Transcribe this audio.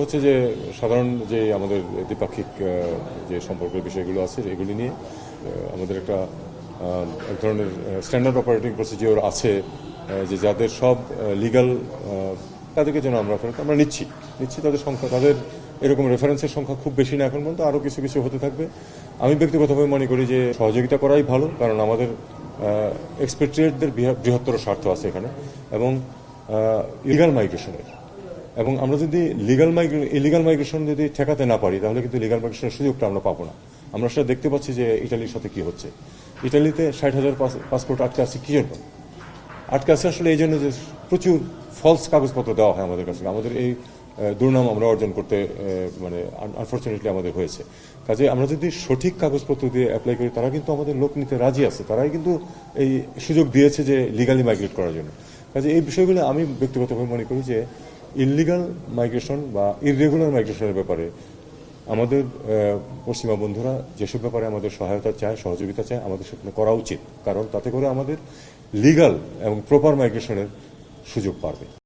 হচ্ছে যে সাধারণ যে আমাদের দ্বিপাক্ষিক যে সম্পর্কের বিষয়গুলো আছে, এগুলি নিয়ে আমাদের একটা এক ধরনের স্ট্যান্ডার্ড অপারেটিং প্রসিজিওর আছে যে যাদের সব লিগাল তাদেরকে যেন আমরা আমরা নিচ্ছি নিচ্ছি তাদের সংখ্যা, তাদের এরকম রেফারেন্সের সংখ্যা খুব বেশি না এখন পর্যন্ত, আরও কিছু কিছু হতে থাকবে। আমি ব্যক্তিগতভাবে মনে করি যে সহযোগিতা করাই ভালো, কারণ আমাদের এক্সপেট্রিয়েটদের বৃহত্তর স্বার্থ আছে এখানে, এবং ইলিগাল মাইগ্রেশনের এবং আমরা যদি লিগাল ইলিগাল মাইগ্রেশন যদি ঠেকাতে না পারি, তাহলে কিন্তু লিগাল মাইগ্রেশনের সুযোগটা আমরা পাবো না। আমরা সেটা দেখতে পাচ্ছি যে ইটালির সাথে কি হচ্ছে। ইটালিতে ষাট হাজার পাসপোর্ট আটকে আছে কি জন্য? আটকে আছে আসলে এই জন্য যে প্রচুর ফলস কাগজপত্র দেওয়া হয় আমাদের কাছে। আমাদের এই দুর্নাম আমরা অর্জন করতে মানে আনফর্চুনেটলি আমাদের হয়েছে। কাজে আমরা যদি সঠিক কাগজপত্র দিয়ে অ্যাপ্লাই করি, তারা কিন্তু আমাদের লোক নিতে রাজি আছে। তারাই কিন্তু এই সুযোগ দিয়েছে যে লিগালি মাইগ্রেট করার জন্য। কাজে এই বিষয়গুলো আমি ব্যক্তিগতভাবে মনে করি যে ইললিগাল মাইগ্রেশন বা ইররেগুলার মাইগ্রেশনের ব্যাপারে আমাদের পশ্চিমা বন্ধুরা যেসব ব্যাপারে আমাদের সহায়তা চায়, সহযোগিতা চায়, আমাদের সেখানে করা উচিত। কারণ তাতে করে আমাদের লিগাল এবং প্রপার মাইগ্রেশনের সুযোগ পাবে